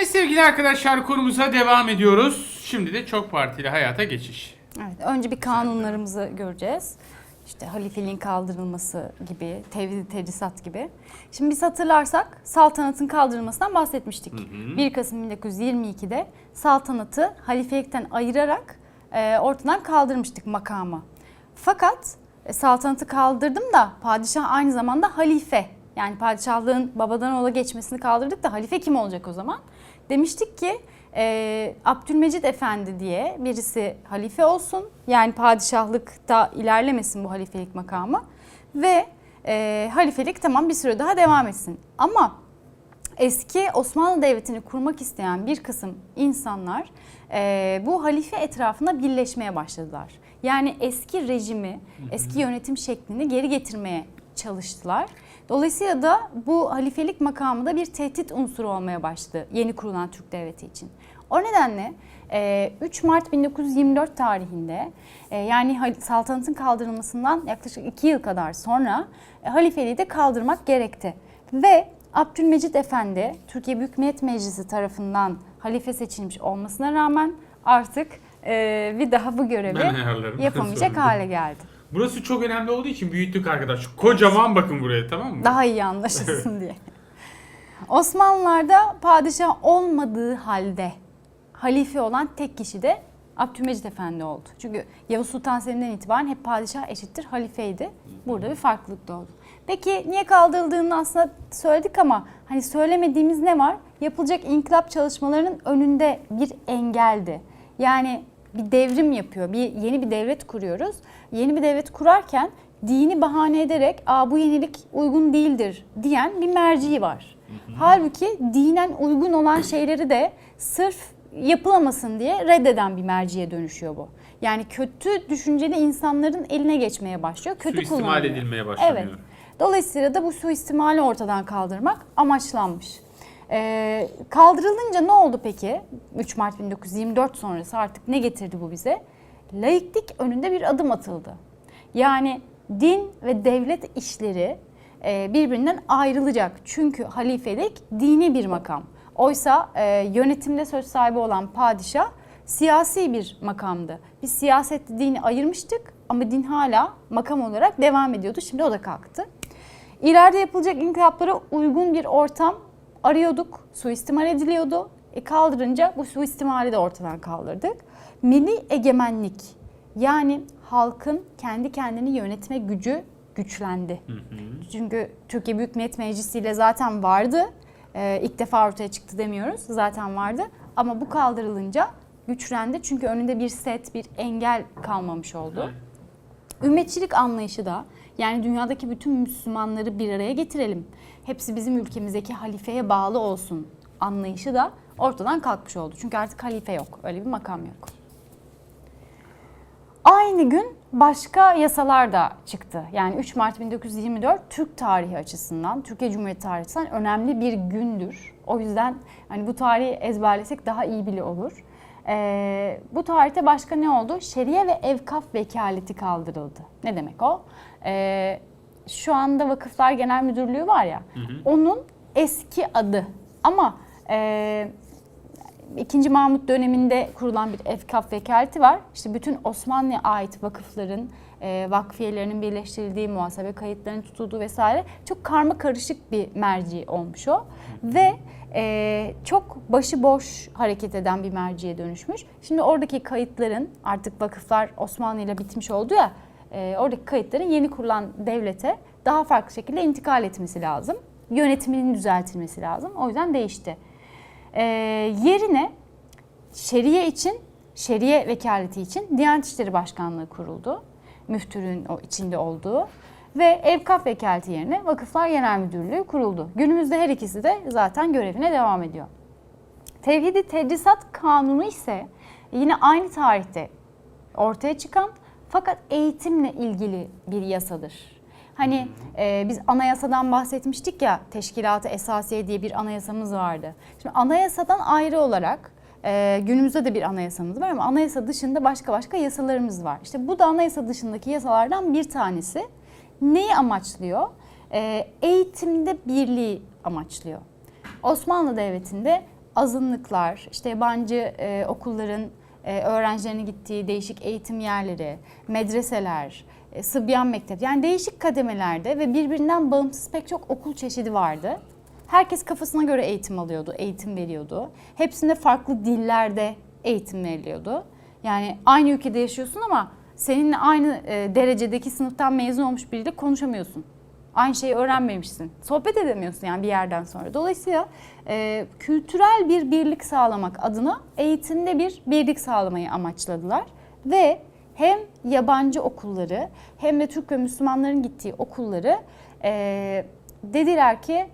Evet sevgili arkadaşlar konumuza devam ediyoruz. Şimdi de çok partili hayata geçiş. Evet, önce bir kanunlarımızı göreceğiz. İşte halifeliğin kaldırılması gibi, tevhid tedrisat gibi. Şimdi biz hatırlarsak saltanatın kaldırılmasından bahsetmiştik. 1 Kasım 1922'de saltanatı halifelikten ayırarak e, ortadan kaldırmıştık makamı. Fakat e, saltanatı kaldırdım da padişah aynı zamanda halife. Yani padişahlığın babadan oğula geçmesini kaldırdık da halife kim olacak o zaman? Demiştik ki e, Abdülmecid Efendi diye birisi halife olsun. Yani padişahlıkta ilerlemesin bu halifelik makamı. Ve e, halifelik tamam bir süre daha devam etsin. Ama eski Osmanlı Devleti'ni kurmak isteyen bir kısım insanlar e, bu halife etrafında birleşmeye başladılar. Yani eski rejimi, eski yönetim şeklini geri getirmeye çalıştılar. Dolayısıyla da bu halifelik makamı da bir tehdit unsuru olmaya başladı yeni kurulan Türk Devleti için. O nedenle e, 3 Mart 1924 tarihinde e, yani saltanatın kaldırılmasından yaklaşık 2 yıl kadar sonra e, halifeliği de kaldırmak gerekti. Ve Abdülmecit Efendi Türkiye Büyük Millet Meclisi tarafından halife seçilmiş olmasına rağmen artık e, bir daha bu görevi yapamayacak hale geldi. Burası çok önemli olduğu için büyüttük arkadaş. Kocaman bakın buraya tamam mı? Daha iyi anlaşılsın diye. Osmanlılar'da padişah olmadığı halde halife olan tek kişi de Abdülmecit Efendi oldu. Çünkü Yavuz Sultan Selim'den itibaren hep padişah eşittir halifeydi. Burada bir farklılık doğdu. Peki niye kaldırıldığını aslında söyledik ama hani söylemediğimiz ne var? Yapılacak inkılap çalışmalarının önünde bir engeldi. Yani bir devrim yapıyor, bir yeni bir devlet kuruyoruz. Yeni bir devlet kurarken dini bahane ederek Aa, bu yenilik uygun değildir diyen bir merci var. Halbuki dinen uygun olan şeyleri de sırf yapılamasın diye reddeden bir merciye dönüşüyor bu. Yani kötü düşünceli insanların eline geçmeye başlıyor. Kötü Suistimal kullanılıyor. edilmeye başlanıyor. Evet. Dolayısıyla da bu suistimali ortadan kaldırmak amaçlanmış. Ee, kaldırılınca ne oldu peki? 3 Mart 1924 sonrası artık ne getirdi bu bize? Laiklik önünde bir adım atıldı. Yani din ve devlet işleri e, birbirinden ayrılacak. Çünkü halifelik dini bir makam. Oysa e, yönetimde söz sahibi olan padişah siyasi bir makamdı. Biz siyasetle dini ayırmıştık ama din hala makam olarak devam ediyordu. Şimdi o da kalktı. İleride yapılacak inkılaplara uygun bir ortam arıyorduk. Suistimal ediliyordu. E kaldırınca bu suistimali de ortadan kaldırdık. Milli egemenlik yani halkın kendi kendini yönetme gücü güçlendi. Çünkü Türkiye Büyük Millet Meclisi ile zaten vardı. Ee, ilk defa ortaya çıktı demiyoruz. Zaten vardı. Ama bu kaldırılınca güçlendi. Çünkü önünde bir set, bir engel kalmamış oldu. Ümmetçilik anlayışı da yani dünyadaki bütün Müslümanları bir araya getirelim. Hepsi bizim ülkemizdeki halifeye bağlı olsun anlayışı da ortadan kalkmış oldu. Çünkü artık halife yok. Öyle bir makam yok. Aynı gün başka yasalar da çıktı. Yani 3 Mart 1924 Türk tarihi açısından, Türkiye Cumhuriyeti tarihi açısından önemli bir gündür. O yüzden hani bu tarihi ezberlesek daha iyi bile olur. Ee, bu tarihte başka ne oldu? Şeriye ve evkaf vekaleti kaldırıldı. Ne demek o? Ee, şu anda Vakıflar Genel Müdürlüğü var ya, onun eski adı. Ama e, İkinci Mahmut döneminde kurulan bir efkaf vekaleti var. İşte bütün Osmanlı'ya ait vakıfların, e, vakfiyelerinin birleştirildiği, muhasebe kayıtlarının tutulduğu vesaire çok karma karışık bir merci olmuş o. Ve e, çok başıboş hareket eden bir merciye dönüşmüş. Şimdi oradaki kayıtların artık vakıflar Osmanlı ile bitmiş oldu ya, e, oradaki kayıtların yeni kurulan devlete daha farklı şekilde intikal etmesi lazım. Yönetiminin düzeltilmesi lazım. O yüzden değişti. Ee, yerine şeriye için, şeriye vekaleti için Diyanet İşleri Başkanlığı kuruldu. Müftürün o içinde olduğu ve evkaf vekaleti yerine Vakıflar Genel Müdürlüğü kuruldu. Günümüzde her ikisi de zaten görevine devam ediyor. Tevhidi Tedrisat Kanunu ise yine aynı tarihte ortaya çıkan fakat eğitimle ilgili bir yasadır. Hani e, biz anayasadan bahsetmiştik ya, Teşkilat-ı Esasiye diye bir anayasamız vardı. Şimdi anayasadan ayrı olarak e, günümüzde de bir anayasamız var ama anayasa dışında başka başka yasalarımız var. İşte bu da anayasa dışındaki yasalardan bir tanesi. Neyi amaçlıyor? E, eğitimde birliği amaçlıyor. Osmanlı Devleti'nde azınlıklar, işte yabancı e, okulların e, öğrencilerinin gittiği değişik eğitim yerleri, medreseler, e, Sıbyan Mektep yani değişik kademelerde ve birbirinden bağımsız pek çok okul çeşidi vardı. Herkes kafasına göre eğitim alıyordu, eğitim veriyordu. Hepsinde farklı dillerde eğitim veriliyordu. Yani aynı ülkede yaşıyorsun ama seninle aynı e, derecedeki sınıftan mezun olmuş biriyle konuşamıyorsun. Aynı şeyi öğrenmemişsin. Sohbet edemiyorsun yani bir yerden sonra. Dolayısıyla e, kültürel bir birlik sağlamak adına eğitimde bir birlik sağlamayı amaçladılar. Ve hem yabancı okulları hem de Türk ve Müslümanların gittiği okulları e, dediler ki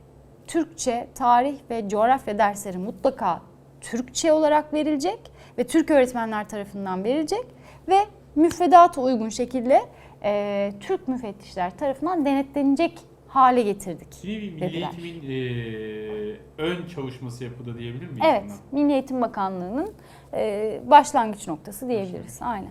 Türkçe, tarih ve coğrafya dersleri mutlaka Türkçe olarak verilecek ve Türk öğretmenler tarafından verilecek ve müfredata uygun şekilde e, Türk müfettişler tarafından denetlenecek hale getirdik. Bir nevi milli dediler. eğitimin eee, ön çalışması yapıldı diyebilir miyiz? Evet, buna? Milli Eğitim Bakanlığı'nın e, başlangıç noktası diyebiliriz. Aynen.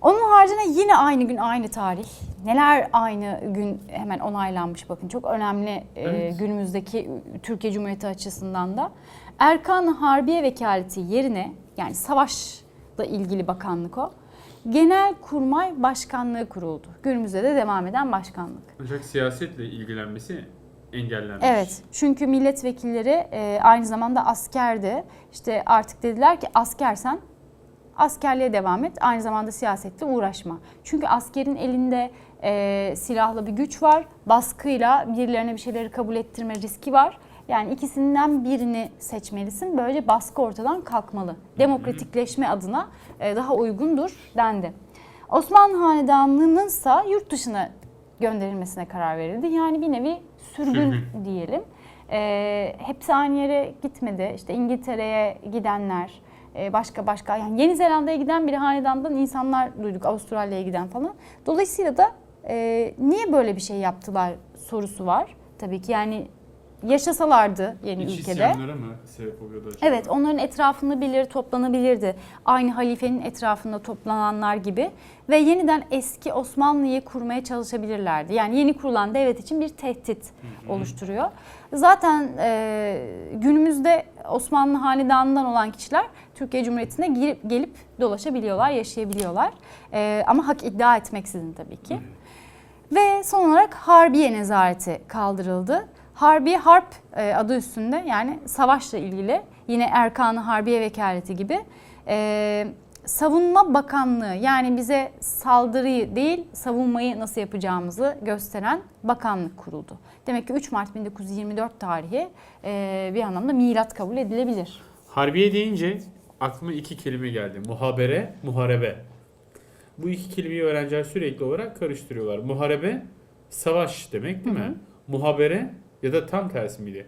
Onun haricinde yine aynı gün aynı tarih. Neler aynı gün hemen onaylanmış bakın. Çok önemli e, Evet. günümüzdeki Türkiye Cumhuriyeti açısından da. Erkan Harbiye Vekaleti yerine yani savaşla ilgili bakanlık o. Genel Kurmay Başkanlığı kuruldu. Günümüzde de devam eden başkanlık. Ancak siyasetle ilgilenmesi engellenmiş. Evet. Çünkü milletvekilleri e, aynı zamanda askerdi. İşte artık dediler ki askersen askerliğe devam et. Aynı zamanda siyasetle uğraşma. Çünkü askerin elinde e, silahlı bir güç var. Baskıyla birilerine bir şeyleri kabul ettirme riski var. Yani ikisinden birini seçmelisin. Böylece baskı ortadan kalkmalı. Demokratikleşme adına e, daha uygundur dendi. Osmanlı Hanedanlığı'nın ise yurt dışına gönderilmesine karar verildi. Yani bir nevi sürgün Sürgün. diyelim. E, hepsi aynı yere gitmedi. İşte İngiltere'ye gidenler, e, başka başka yani Yeni Zelanda'ya giden bir hanedandan insanlar duyduk. Avustralya'ya giden falan. Dolayısıyla da e, niye böyle bir şey yaptılar sorusu var. Tabii ki yani yaşasalardı yeni İç ülkede. mı sebep oluyordu acaba? Evet onların etrafında birileri toplanabilirdi. Aynı halifenin etrafında toplananlar gibi. Ve yeniden eski Osmanlı'yı kurmaya çalışabilirlerdi. Yani yeni kurulan devlet için bir tehdit oluşturuyor. Zaten e, günümüzde Osmanlı hanedanından olan kişiler Türkiye Cumhuriyeti'ne girip, gelip dolaşabiliyorlar, yaşayabiliyorlar. E, ama hak iddia etmeksizin tabii ki. Ve son olarak Harbiye nezareti kaldırıldı. Harbiye Harp e, adı üstünde yani savaşla ilgili yine Erkan-ı Harbiye Vekaleti gibi e, savunma bakanlığı yani bize saldırıyı değil savunmayı nasıl yapacağımızı gösteren bakanlık kuruldu. Demek ki 3 Mart 1924 tarihi e, bir anlamda milat kabul edilebilir. Harbiye deyince aklıma iki kelime geldi. Muhabere, muharebe. Bu iki kelimeyi öğrenciler sürekli olarak karıştırıyorlar. Muharebe, savaş demek değil Hı hı. mi? Muhabere ya da tam tersi miydi?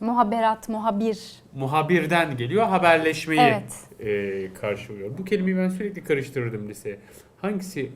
Muhaberat, muhabir. Muhabirden geliyor, haberleşmeyi Evet. e, karşılıyor. Bu kelimeyi ben sürekli karıştırırdım liseye. Hangisi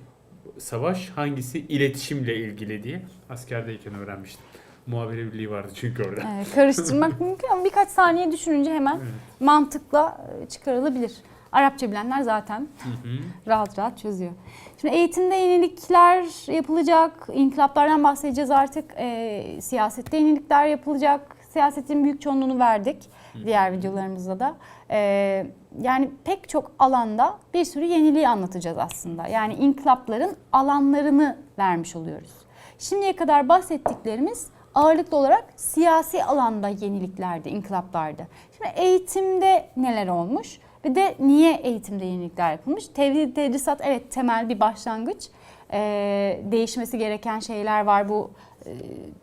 savaş, hangisi iletişimle ilgili diye askerdeyken öğrenmiştim. Muhabere birliği vardı çünkü orada. Evet, karıştırmak mümkün ama birkaç saniye düşününce hemen Evet. mantıkla e, çıkarılabilir. Arapça bilenler zaten Hı hı. rahat rahat çözüyor. Şimdi eğitimde yenilikler yapılacak, inkılaplardan bahsedeceğiz artık. E, siyasette yenilikler yapılacak. Siyasetin büyük çoğunluğunu verdik diğer videolarımızda da. E, yani pek çok alanda bir sürü yeniliği anlatacağız aslında. Yani inkılapların alanlarını vermiş oluyoruz. Şimdiye kadar bahsettiklerimiz ağırlıklı olarak siyasi alanda yeniliklerdi, inkılaplardı. Şimdi eğitimde neler olmuş? Bir de niye eğitimde yenilikler yapılmış? Tevhid tedrisat evet temel bir başlangıç. Ee, değişmesi gereken şeyler var. Bu e,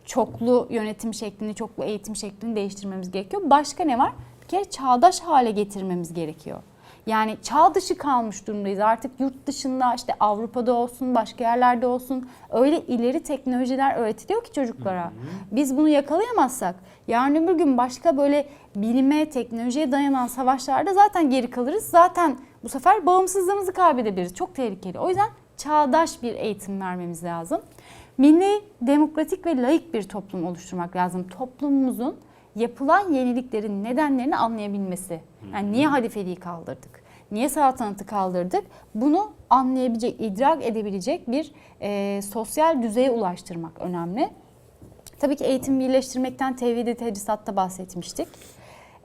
çoklu yönetim şeklini, çoklu eğitim şeklini değiştirmemiz gerekiyor. Başka ne var? Bir kere çağdaş hale getirmemiz gerekiyor. Yani çağ dışı kalmış durumdayız. Artık yurt dışında işte Avrupa'da olsun, başka yerlerde olsun öyle ileri teknolojiler öğretiliyor ki çocuklara. Biz bunu yakalayamazsak yarın öbür gün başka böyle bilime, teknolojiye dayanan savaşlarda zaten geri kalırız. Zaten bu sefer bağımsızlığımızı kaybedebiliriz. Çok tehlikeli. O yüzden çağdaş bir eğitim vermemiz lazım. Milli, demokratik ve laik bir toplum oluşturmak lazım. Toplumumuzun yapılan yeniliklerin nedenlerini anlayabilmesi. Yani niye halifeliği kaldırdık? Niye saltanatı kaldırdık? Bunu anlayabilecek, idrak edebilecek bir e, sosyal düzeye ulaştırmak önemli. Tabii ki eğitim birleştirmekten tevhid-i bahsetmiştik.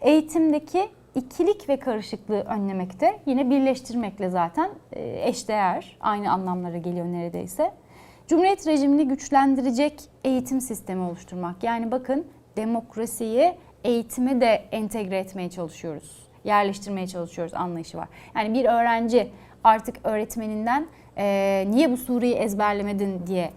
eğitimdeki ikilik ve karışıklığı önlemekte. Yine birleştirmekle zaten e, eşdeğer, aynı anlamlara geliyor neredeyse. Cumhuriyet rejimini güçlendirecek eğitim sistemi oluşturmak. Yani bakın demokrasiyi eğitime de entegre etmeye çalışıyoruz. Yerleştirmeye çalışıyoruz anlayışı var. Yani bir öğrenci artık öğretmeninden e, niye bu sureyi ezberlemedin diye e,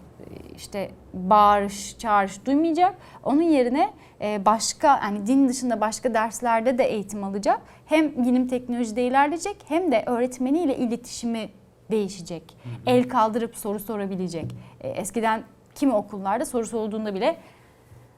işte bağırış, çağrış duymayacak. Onun yerine e, başka yani din dışında başka derslerde de eğitim alacak. Hem bilim teknolojide ilerleyecek hem de öğretmeniyle iletişimi değişecek. El kaldırıp soru sorabilecek. E, eskiden kimi okullarda soru sorulduğunda bile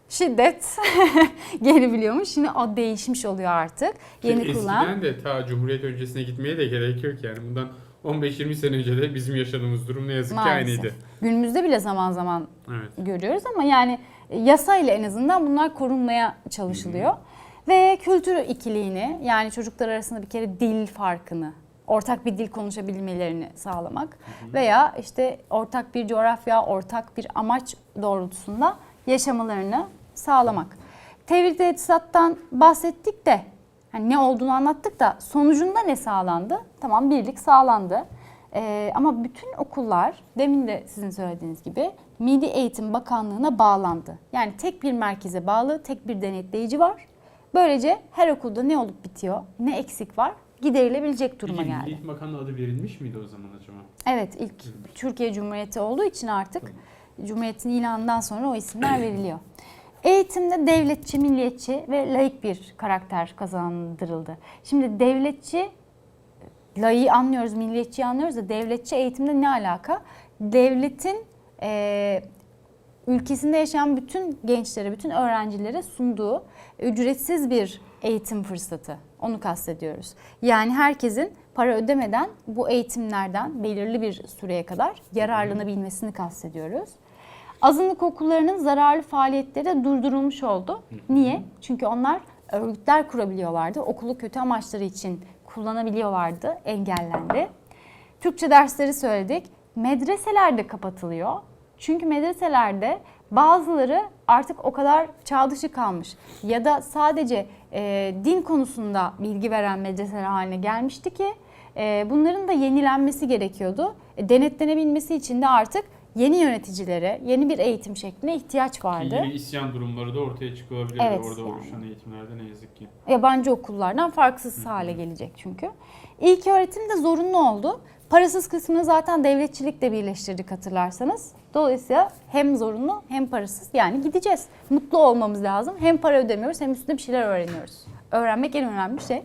şiddet gelebiliyormuş. Şimdi o değişmiş oluyor artık. Yeni Eskiden kullan. de ta Cumhuriyet öncesine gitmeye de gerek yok yani. Bundan 15-20 sene önce de bizim yaşadığımız durum ne yazık ki Maalesef. aynıydı. Günümüzde bile zaman zaman Evet. görüyoruz ama yani yasayla en azından bunlar korunmaya çalışılıyor. Ve kültür ikiliğini yani çocuklar arasında bir kere dil farkını, ortak bir dil konuşabilmelerini sağlamak veya işte ortak bir coğrafya, ortak bir amaç doğrultusunda yaşamalarını sağlamak. Tevhid teçhizattan bahsettik de hani ne olduğunu anlattık da sonucunda ne sağlandı? Tamam birlik sağlandı. Ee, ama bütün okullar demin de sizin söylediğiniz gibi Milli Eğitim Bakanlığı'na bağlandı. Yani tek bir merkeze bağlı, tek bir denetleyici var. Böylece her okulda ne olup bitiyor, ne eksik var giderilebilecek duruma Peki, geldi. Eğitim Bakanlığı adı verilmiş miydi o zaman acaba? Evet ilk Türkiye Cumhuriyeti olduğu için artık Cumhuriyet'in ilanından sonra o isimler veriliyor. Eğitimde devletçi, milliyetçi ve laik bir karakter kazandırıldı. Şimdi devletçi, laiği anlıyoruz, milliyetçiyi anlıyoruz da devletçi eğitimde ne alaka? Devletin eee, ülkesinde yaşayan bütün gençlere, bütün öğrencilere sunduğu ücretsiz bir eğitim fırsatı. Onu kastediyoruz. Yani herkesin para ödemeden bu eğitimlerden belirli bir süreye kadar yararlanabilmesini kastediyoruz. Azınlık okullarının zararlı faaliyetleri durdurulmuş oldu. Niye? Çünkü onlar örgütler kurabiliyorlardı. Okulu kötü amaçları için kullanabiliyorlardı, engellendi. Türkçe dersleri söyledik. Medreseler de kapatılıyor. Çünkü medreselerde bazıları artık o kadar çağ dışı kalmış ya da sadece e, din konusunda bilgi veren medreseler haline gelmişti ki e, bunların da yenilenmesi gerekiyordu. E, denetlenebilmesi için de artık yeni yöneticilere, yeni bir eğitim şekline ihtiyaç vardı. Yeni isyan durumları da ortaya çıkabilirdi Evet, orada yani. oluşan eğitimlerde ne yazık ki. yabancı okullardan farksız hale gelecek çünkü. İlk öğretim de zorunlu oldu. Parasız kısmını zaten devletçilikle birleştirdik hatırlarsanız. Dolayısıyla hem zorunlu hem parasız yani gideceğiz. Mutlu olmamız lazım. Hem para ödemiyoruz hem üstüne bir şeyler öğreniyoruz. Öğrenmek en önemli şey.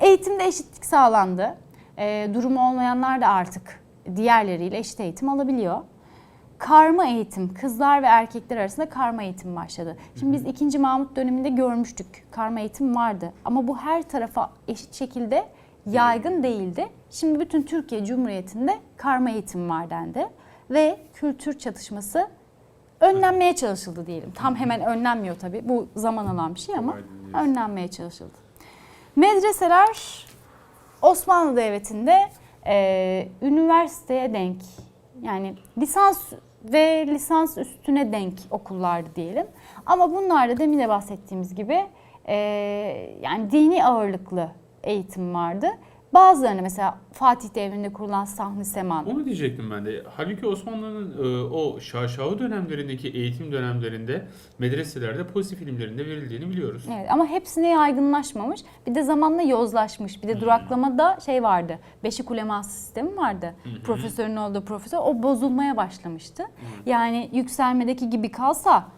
Eğitimde eşitlik sağlandı. Ee, durumu olmayanlar da artık diğerleriyle eşit eğitim alabiliyor. Karma eğitim, kızlar ve erkekler arasında karma eğitim başladı. Şimdi biz 2. Mahmut döneminde görmüştük. Karma eğitim vardı ama bu her tarafa eşit şekilde yaygın değildi. Şimdi bütün Türkiye Cumhuriyeti'nde karma eğitim var dendi ve kültür çatışması önlenmeye çalışıldı diyelim. Tam hemen önlenmiyor tabii. Bu zaman alan bir şey ama önlenmeye çalışıldı. Medreseler Osmanlı Devleti'nde e, üniversiteye denk yani lisans ve lisans üstüne denk okullardı diyelim. Ama bunlar da demin de bahsettiğimiz gibi e, yani dini ağırlıklı eğitim vardı. Bazılarını mesela Fatih devrinde kurulan Sahni Seman Onu diyecektim ben de. Halbuki Osmanlı'nın e, o şaşalı dönemlerindeki eğitim dönemlerinde medreselerde pozitif ilimlerinde verildiğini biliyoruz. Evet ama hepsine yaygınlaşmamış. Bir de zamanla yozlaşmış. Bir de duraklamada şey vardı. Beşik uleması sistemi vardı. Profesörün olduğu profesör. O bozulmaya başlamıştı. Yani yükselmedeki gibi kalsa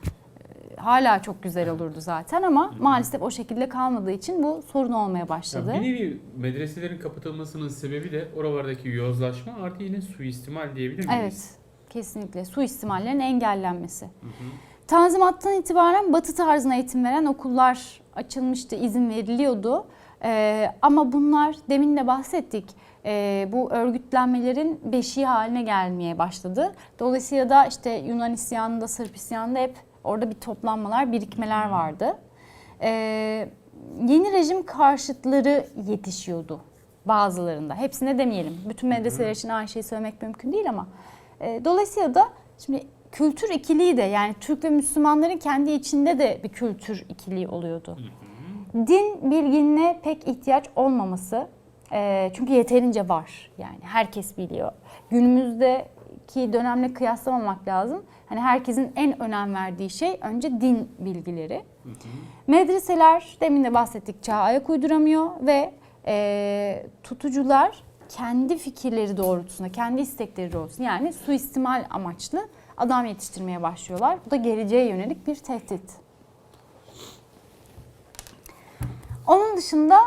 hala çok güzel olurdu zaten ama maalesef o şekilde kalmadığı için bu sorun olmaya başladı. Ya bir nevi medreselerin kapatılmasının sebebi de oralardaki yozlaşma artı yine suistimal diyebilir miyiz? Evet, kesinlikle. Suistimallerin engellenmesi. Tanzimattan itibaren batı tarzına eğitim veren okullar açılmıştı, izin veriliyordu. Ee, ama bunlar demin de bahsettik. ee, bu örgütlenmelerin beşiği haline gelmeye başladı. Dolayısıyla da işte Yunan isyanında, Sırp isyanında hep orada bir toplanmalar, birikmeler vardı. Ee, yeni rejim karşıtları yetişiyordu bazılarında. Hepsine demeyelim. Bütün medreseler için aynı şeyi söylemek mümkün değil ama. e, dolayısıyla da şimdi kültür ikiliği de yani Türk ve Müslümanların kendi içinde de bir kültür ikiliği oluyordu. Din bilginine pek ihtiyaç olmaması. Ee, çünkü yeterince var. Yani herkes biliyor. Günümüzdeki dönemle kıyaslamamak lazım. Hani herkesin en önem verdiği şey önce din bilgileri. Medreseler demin de bahsettik çağa ayak uyduramıyor ve e, tutucular kendi fikirleri doğrultusunda, kendi istekleri doğrultusunda yani suistimal amaçlı adam yetiştirmeye başlıyorlar. Bu da geleceğe yönelik bir tehdit. Onun dışında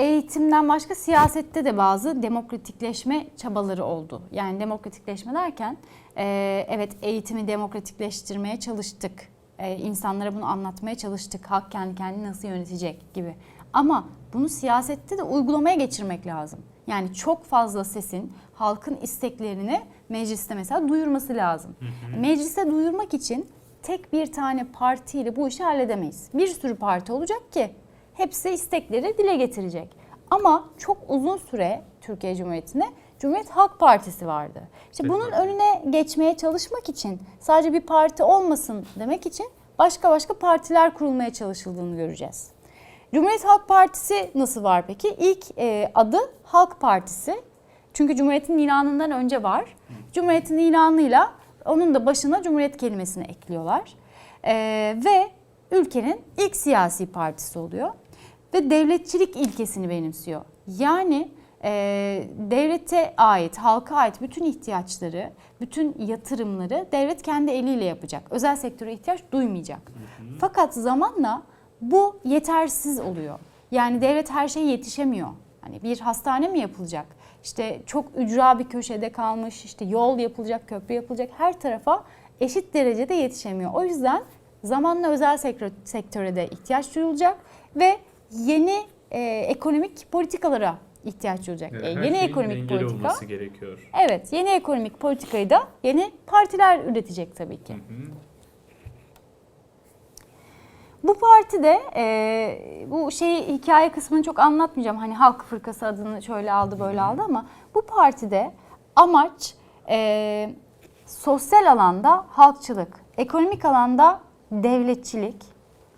eğitimden başka siyasette de bazı demokratikleşme çabaları oldu. Yani demokratikleşme derken e, evet eğitimi demokratikleştirmeye çalıştık. E, insanlara bunu anlatmaya çalıştık. Halk kendi kendini nasıl yönetecek gibi. Ama bunu siyasette de uygulamaya geçirmek lazım. Yani çok fazla sesin halkın isteklerini mecliste mesela duyurması lazım. Mecliste duyurmak için tek bir tane partiyle bu işi halledemeyiz. Bir sürü parti olacak ki hepsi istekleri dile getirecek. Ama çok uzun süre Türkiye Cumhuriyeti'nde Cumhuriyet Halk Partisi vardı. İşte Evet. bunun önüne geçmeye çalışmak için sadece bir parti olmasın demek için başka başka partiler kurulmaya çalışıldığını göreceğiz. Cumhuriyet Halk Partisi nasıl var peki? İlk e, adı Halk Partisi. Çünkü Cumhuriyet'in ilanından önce var. Cumhuriyet'in ilanıyla onun da başına Cumhuriyet kelimesini ekliyorlar. E, ve ülkenin ilk siyasi partisi oluyor. Ve devletçilik ilkesini benimsiyor. Yani e, devlete ait, halka ait bütün ihtiyaçları, bütün yatırımları devlet kendi eliyle yapacak. Özel sektöre ihtiyaç duymayacak. Fakat zamanla bu yetersiz oluyor. Yani devlet her şeye yetişemiyor. Hani bir hastane mi yapılacak? İşte çok ücra bir köşede kalmış, işte yol yapılacak, köprü yapılacak her tarafa eşit derecede yetişemiyor. O yüzden zamanla özel sektör, sektöre de ihtiyaç duyulacak ve yeni e, ekonomik politikalara ihtiyaç duyulacak. Yani E, yeni ekonomik politika. olması gerekiyor. Evet, yeni ekonomik politikayı da yeni partiler üretecek tabii ki. Bu partide e, bu şey hikaye kısmını çok anlatmayacağım. Hani Halk Fırkası adını şöyle aldı böyle aldı ama bu partide amaç e, sosyal alanda halkçılık, ekonomik alanda devletçilik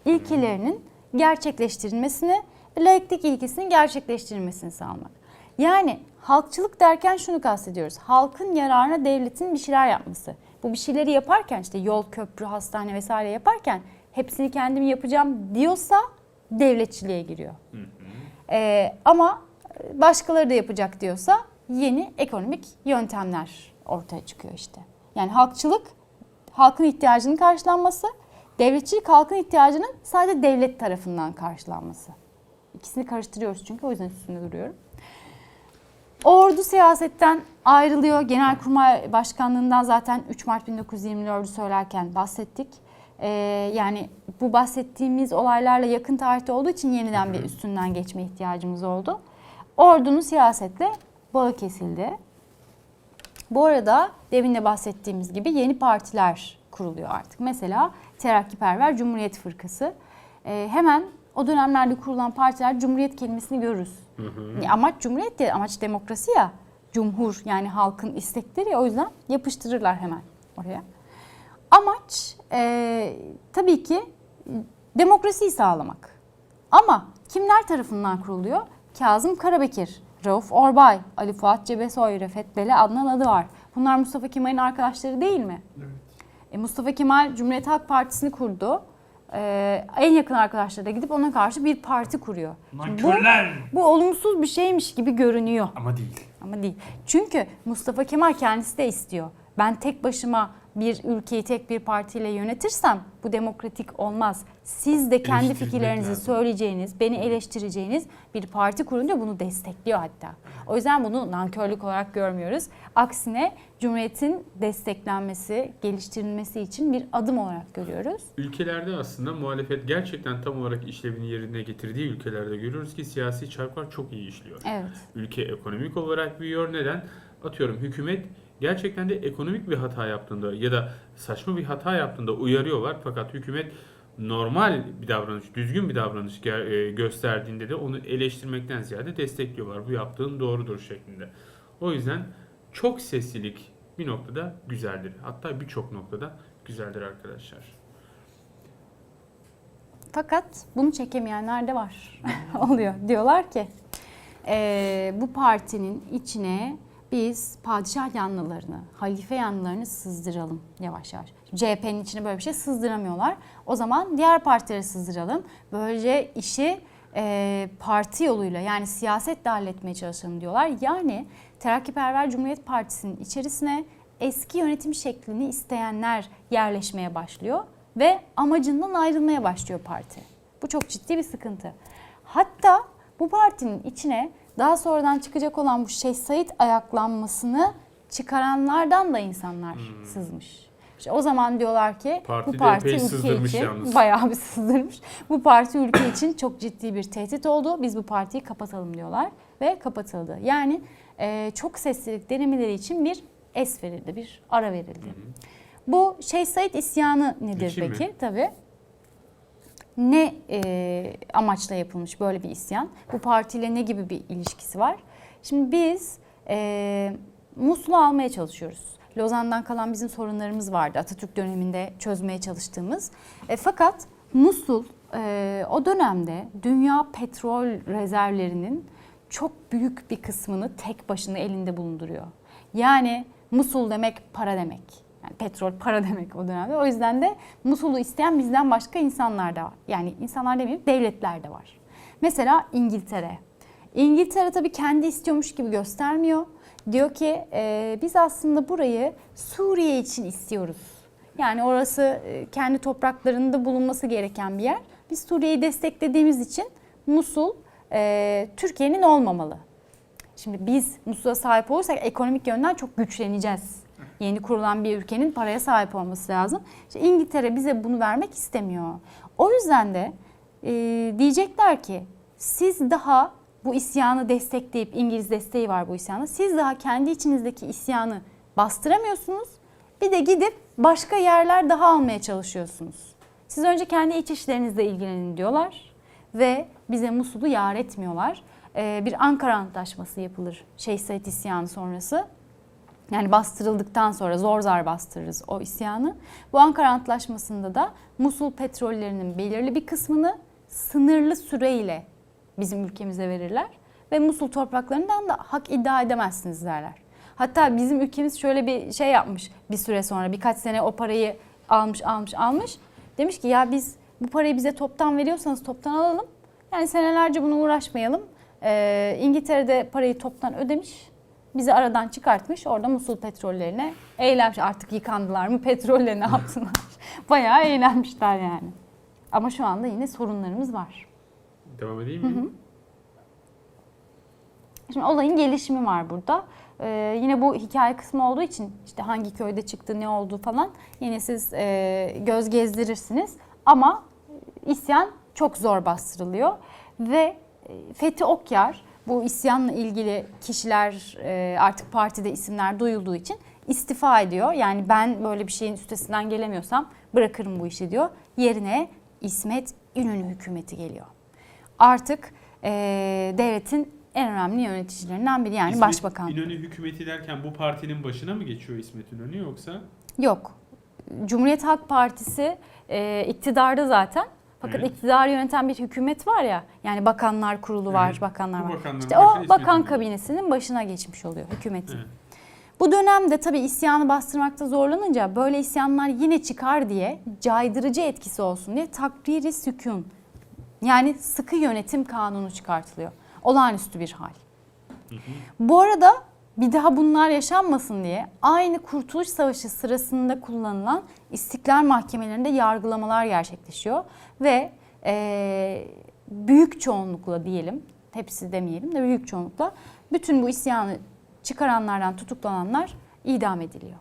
ilkelerinin gerçekleştirilmesini, laiklik ilkesinin gerçekleştirilmesini sağlamak. Yani halkçılık derken şunu kastediyoruz. Halkın yararına devletin bir şeyler yapması. Bu bir şeyleri yaparken işte yol, köprü, hastane vesaire yaparken hepsini kendim yapacağım diyorsa devletçiliğe giriyor. Ee, ama başkaları da yapacak diyorsa yeni ekonomik yöntemler ortaya çıkıyor işte. Yani halkçılık halkın ihtiyacının karşılanması, devletçilik halkın ihtiyacının sadece devlet tarafından karşılanması. İkisini karıştırıyoruz çünkü o yüzden üstünde duruyorum. Ordu siyasetten ayrılıyor. Genelkurmay Başkanlığından zaten 3 Mart 1924'ü söylerken bahsettik. Ee, yani bu bahsettiğimiz olaylarla yakın tarihte olduğu için yeniden bir üstünden geçme ihtiyacımız oldu. Ordunun siyasetle bağı kesildi. Bu arada demin de bahsettiğimiz gibi yeni partiler kuruluyor artık. Mesela Terakkiperver Cumhuriyet Fırkası. Ee, hemen o dönemlerde kurulan partiler Cumhuriyet kelimesini görürüz. E, Amaç Cumhuriyet değil, amaç demokrasi ya. Cumhur yani halkın istekleri ya, o yüzden yapıştırırlar hemen oraya. Amaç e, tabii ki demokrasiyi sağlamak. Ama kimler tarafından kuruluyor? Kazım Karabekir, Rauf Orbay, Ali Fuat Cebesoy, Refet Bele Adnan adı var. Bunlar Mustafa Kemal'in arkadaşları değil mi? E, Mustafa Kemal Cumhuriyet Halk Partisi'ni kurdu. E, en yakın arkadaşları da gidip ona karşı bir parti kuruyor. Şimdi Bu, Nankörler! bu olumsuz bir şeymiş gibi görünüyor. Ama değil. Ama değil. Çünkü Mustafa Kemal kendisi de istiyor. Ben tek başıma bir ülkeyi tek bir partiyle yönetirsem bu demokratik olmaz. Siz de kendi fikirlerinizi lazım. söyleyeceğiniz, beni eleştireceğiniz bir parti kurunca bunu destekliyor hatta. O yüzden bunu nankörlük olarak görmüyoruz. Aksine Cumhuriyet'in desteklenmesi, geliştirilmesi için bir adım olarak görüyoruz. Ülkelerde aslında muhalefet gerçekten tam olarak işlevini yerine getirdiği ülkelerde görüyoruz ki siyasi çarklar çok iyi işliyor. Evet. Ülke ekonomik olarak büyüyor. Neden? Atıyorum hükümet gerçekten de ekonomik bir hata yaptığında ya da saçma bir hata yaptığında uyarıyorlar. Fakat hükümet normal bir davranış, düzgün bir davranış e, gösterdiğinde de onu eleştirmekten ziyade destekliyorlar. Bu yaptığın doğrudur şeklinde. O yüzden çok seslilik bir noktada güzeldir. Hatta birçok noktada güzeldir arkadaşlar. Fakat bunu çekemeyenler de var. Oluyor. Diyorlar ki eee, bu partinin içine biz padişah yanlılarını, halife yanlılarını sızdıralım yavaş yavaş. CHP'nin içine böyle bir şey sızdıramıyorlar. O zaman diğer partileri sızdıralım. Böylece işi eee, parti yoluyla yani siyasetle halletmeye çalışalım diyorlar. Yani Terakkiperver Cumhuriyet Partisi'nin içerisine eski yönetim şeklini isteyenler yerleşmeye başlıyor ve amacından ayrılmaya başlıyor parti. Bu çok ciddi bir sıkıntı. Hatta bu partinin içine daha sonradan çıkacak olan bu Şeyh Said ayaklanmasını çıkaranlardan da insanlar sızmış. İşte o zaman diyorlar ki Parti bu parti ülke için yalnız. bayağı bir sızdırmış. Bu parti ülke için çok ciddi bir tehdit oldu. Biz bu partiyi kapatalım diyorlar ve kapatıldı. Yani e, çok seslilik denemeleri için bir es verildi, bir ara verildi. Bu Şeyh Said isyanı nedir mi? peki? Tabii. Ne e, amaçla yapılmış böyle bir isyan? Bu partiyle ne gibi bir ilişkisi var? Şimdi biz e, Musul'u almaya çalışıyoruz. Lozan'dan kalan bizim sorunlarımız vardı Atatürk döneminde çözmeye çalıştığımız. E, fakat Musul e, o dönemde dünya petrol rezervlerinin çok büyük bir kısmını tek başına elinde bulunduruyor. Yani Musul demek para demek. Yani petrol para demek o dönemde. O yüzden de Musul'u isteyen bizden başka insanlar da var. Yani insanlar demeyeyim devletler de var. Mesela İngiltere. İngiltere tabii kendi istiyormuş gibi göstermiyor. Diyor ki "E, biz aslında burayı Suriye için istiyoruz. Yani orası e, kendi topraklarında bulunması gereken bir yer. Biz Suriye'yi desteklediğimiz için Musul e, Türkiye'nin olmamalı. Şimdi biz Musul'a sahip olursak ekonomik yönden çok güçleneceğiz. Yeni kurulan bir ülkenin paraya sahip olması lazım. İşte İngiltere bize bunu vermek istemiyor. O yüzden de e, diyecekler ki siz daha bu isyanı destekleyip İngiliz desteği var bu isyana. Siz daha kendi içinizdeki isyanı bastıramıyorsunuz. Bir de gidip başka yerler daha almaya çalışıyorsunuz. Siz önce kendi iç işlerinizle ilgilenin diyorlar ve bize Musul'u yar etmiyorlar. Ee, bir Ankara Antlaşması yapılır Şeyh Said isyanı sonrası. Yani bastırıldıktan sonra zor zar bastırırız o isyanı. Bu Ankara Antlaşması'nda da Musul petrollerinin belirli bir kısmını sınırlı süreyle bizim ülkemize verirler. Ve Musul topraklarından da hak iddia edemezsiniz derler. Hatta bizim ülkemiz şöyle bir şey yapmış bir süre sonra birkaç sene o parayı almış almış almış. Demiş ki ya biz bu parayı bize toptan veriyorsanız toptan alalım. Yani senelerce bunu uğraşmayalım. Ee, İngiltere'de parayı toptan ödemiş. Bizi aradan çıkartmış. Orada Musul petrollerine eğlenmiş. Artık yıkandılar mı petrollerine ne yaptılar. Bayağı eğlenmişler yani. Ama şu anda yine sorunlarımız var. Devam edeyim mi? Şimdi olayın gelişimi var burada. Ee, yine bu hikaye kısmı olduğu için işte hangi köyde çıktı, ne oldu falan yine siz e, göz gezdirirsiniz. Ama isyan çok zor bastırılıyor ve e, Fethi Okyar bu isyanla ilgili kişiler e, artık partide isimler duyulduğu için istifa ediyor. Yani ben böyle bir şeyin üstesinden gelemiyorsam bırakırım bu işi diyor. Yerine İsmet İnönü hükümeti geliyor. Artık e, devletin en önemli yöneticilerinden biri yani İsmet başbakan. İnönü hükümeti derken bu partinin başına mı geçiyor İsmet İnönü yoksa? Yok. Cumhuriyet Halk Partisi e, iktidarda zaten. Fakat Evet. iktidarı yöneten bir hükümet var ya. Yani bakanlar kurulu var, Evet. bakanlar var. İşte o bakan İnönü. kabinesinin başına geçmiş oluyor hükümetin. Evet. Bu dönemde tabii isyanı bastırmakta zorlanınca böyle isyanlar yine çıkar diye caydırıcı etkisi olsun diye takdiri sükun yani sıkı yönetim kanunu çıkartılıyor. Olağanüstü bir hal. Bu arada bir daha bunlar yaşanmasın diye aynı Kurtuluş Savaşı sırasında kullanılan istiklal mahkemelerinde yargılamalar gerçekleşiyor ve eee, büyük çoğunlukla diyelim, hepsi demeyelim de büyük çoğunlukla bütün bu isyanı çıkaranlardan tutuklananlar idam ediliyor.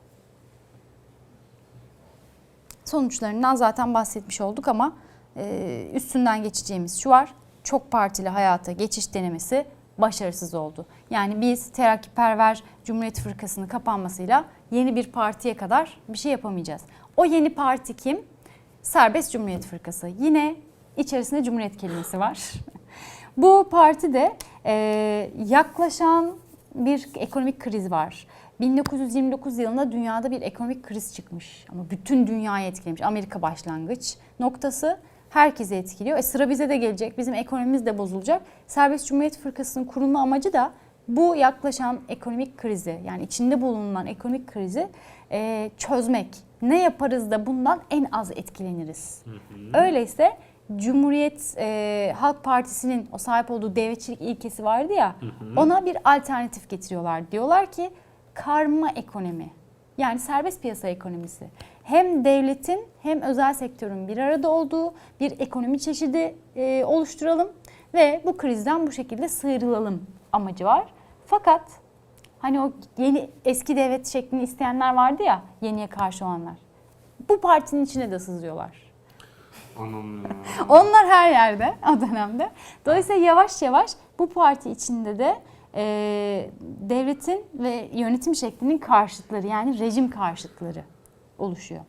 Sonuçlarından zaten bahsetmiş olduk ama e, üstünden geçeceğimiz şu var. Çok partili hayata geçiş denemesi başarısız oldu. Yani biz terakkiperver Cumhuriyet Fırkası'nın kapanmasıyla yeni bir partiye kadar bir şey yapamayacağız. O yeni parti kim? Serbest Cumhuriyet Fırkası. Yine içerisinde Cumhuriyet kelimesi var. Bu partide e, yaklaşan bir ekonomik kriz var. 1929 yılında dünyada bir ekonomik kriz çıkmış. Ama bütün dünyayı etkilemiş. Amerika başlangıç noktası Herkesi etkiliyor. E sıra bize de gelecek. Bizim ekonomimiz de bozulacak. Serbest Cumhuriyet Fırkası'nın kurulma amacı da bu yaklaşan ekonomik krizi yani içinde bulunan ekonomik krizi e, çözmek. Ne yaparız da bundan en az etkileniriz. Öyleyse Cumhuriyet e, Halk Partisi'nin o sahip olduğu devletçilik ilkesi vardı ya ona bir alternatif getiriyorlar. Diyorlar ki karma ekonomi yani serbest piyasa ekonomisi. Hem devletin hem özel sektörün bir arada olduğu bir ekonomi çeşidi e, oluşturalım ve bu krizden bu şekilde sıyrılalım amacı var. Fakat hani o yeni eski devlet şeklini isteyenler vardı ya yeniye karşı olanlar. Bu partinin içine de sızıyorlar. Onlar her yerde o dönemde. Dolayısıyla yavaş yavaş bu parti içinde de e, devletin ve yönetim şeklinin karşıtları yani rejim karşıtları oluşuyor.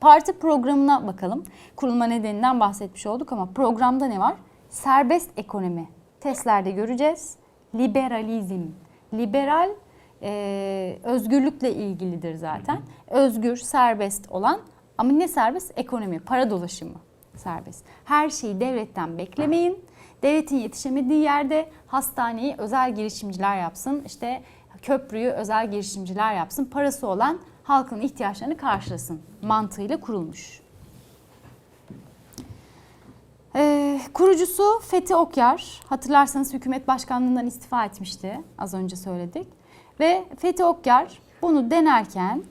Parti programına bakalım. Kurulma nedeninden bahsetmiş olduk ama programda ne var? Serbest ekonomi. Testlerde göreceğiz. Liberalizm. Liberal e, özgürlükle ilgilidir zaten. Özgür, serbest olan ama ne serbest? Ekonomi, para dolaşımı serbest. Her şeyi devletten beklemeyin. Devletin yetişemediği yerde hastaneyi özel girişimciler yapsın. İşte köprüyü özel girişimciler yapsın. Parası olan halkın ihtiyaçlarını karşılasın mantığıyla kurulmuş. Ee, kurucusu Fethi Okyar. Hatırlarsanız hükümet başkanlığından istifa etmişti. Az önce söyledik. Ve Fethi Okyar bunu denerken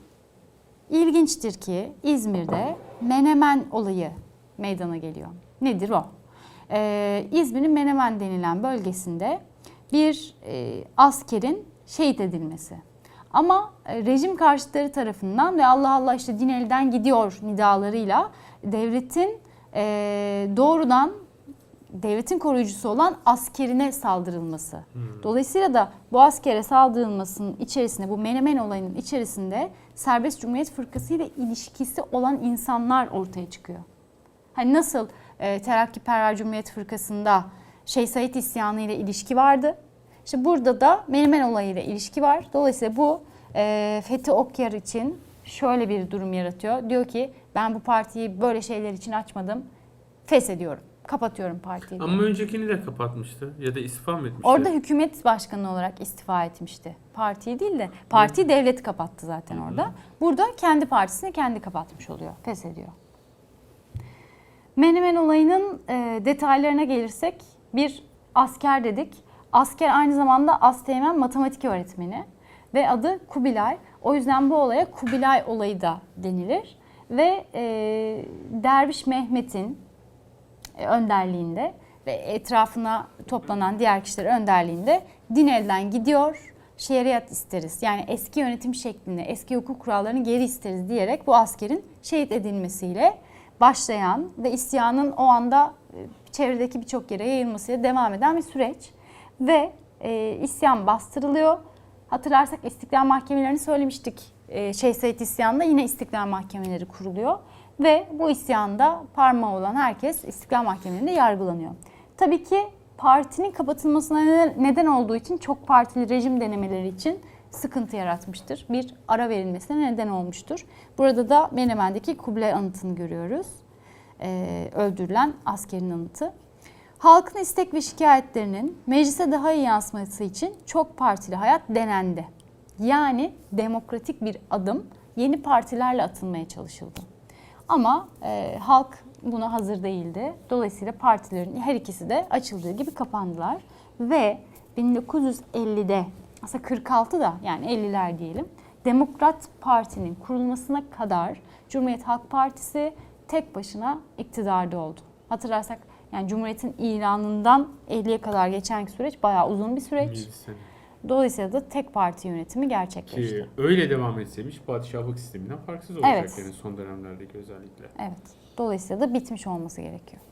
ilginçtir ki İzmir'de Menemen olayı meydana geliyor. Nedir o? Ee, İzmir'in Menemen denilen bölgesinde bir e, askerin şehit edilmesi. Ama e, rejim karşıtları tarafından ve Allah Allah işte din elden gidiyor nidalarıyla devletin e, doğrudan devletin koruyucusu olan askerine saldırılması. Dolayısıyla da bu askere saldırılmasının içerisinde bu Menemen olayının içerisinde Serbest Cumhuriyet Fırkası ile ilişkisi olan insanlar ortaya çıkıyor. Hani nasıl e, Terakkiperver Cumhuriyet Fırkası'nda Şeyh Said isyanı ile ilişki vardı. İşte burada da Menemen olayıyla ilişki var. Dolayısıyla bu e, Fethi Okyar için şöyle bir durum yaratıyor. Diyor ki ben bu partiyi böyle şeyler için açmadım. Feshediyorum. Kapatıyorum partiyi. diyor. Ama öncekini de kapatmıştı ya da istifa mı etmişti? Orada hükümet başkanı olarak istifa etmişti. Partiyi değil de partiyi devlet kapattı zaten orada. Burada kendi partisini kendi kapatmış oluyor. Feshediyor. Menemen olayının e, detaylarına gelirsek bir asker dedik. Asker aynı zamanda Asteğmen matematik öğretmeni ve adı Kubilay. O yüzden bu olaya Kubilay olayı da denilir. Ve e, Derviş Mehmet'in e, önderliğinde ve etrafına toplanan diğer kişiler önderliğinde din elden gidiyor. Şeriat isteriz. Yani eski yönetim şeklini, eski hukuk kurallarını geri isteriz diyerek bu askerin şehit edilmesiyle başlayan ve isyanın o anda e, çevredeki birçok yere yayılmasıyla devam eden bir süreç. Ve e, isyan bastırılıyor. Hatırlarsak istiklal mahkemelerini söylemiştik. E, Şeyh Said isyanında yine istiklal mahkemeleri kuruluyor. Ve bu isyanda parmağı olan herkes istiklal mahkemelerinde yargılanıyor. Tabii ki partinin kapatılmasına neden- olduğu için çok partili rejim denemeleri için sıkıntı yaratmıştır. Bir ara verilmesine neden olmuştur. Burada da Menemen'deki Kubilay anıtını görüyoruz. Ee, öldürülen askerin anıtı. Halkın istek ve şikayetlerinin meclise daha iyi yansıması için çok partili hayat denendi. Yani demokratik bir adım yeni partilerle atılmaya çalışıldı. Ama e, halk buna hazır değildi. Dolayısıyla partilerin her ikisi de açıldığı gibi kapandılar. Ve 1950'de aslında 46'da yani 50'ler diyelim Demokrat Parti'nin kurulmasına kadar Cumhuriyet Halk Partisi tek başına iktidarda oldu. Hatırlarsak yani Cumhuriyet'in ilanından 50'ye kadar geçen süreç bayağı uzun bir süreç. Sene. Dolayısıyla da tek parti yönetimi gerçekleşti. Ki öyle devam etseymiş padişahlık sisteminden farksız olacak Evet. yani son dönemlerdeki özellikle. Evet. Dolayısıyla da bitmiş olması gerekiyor.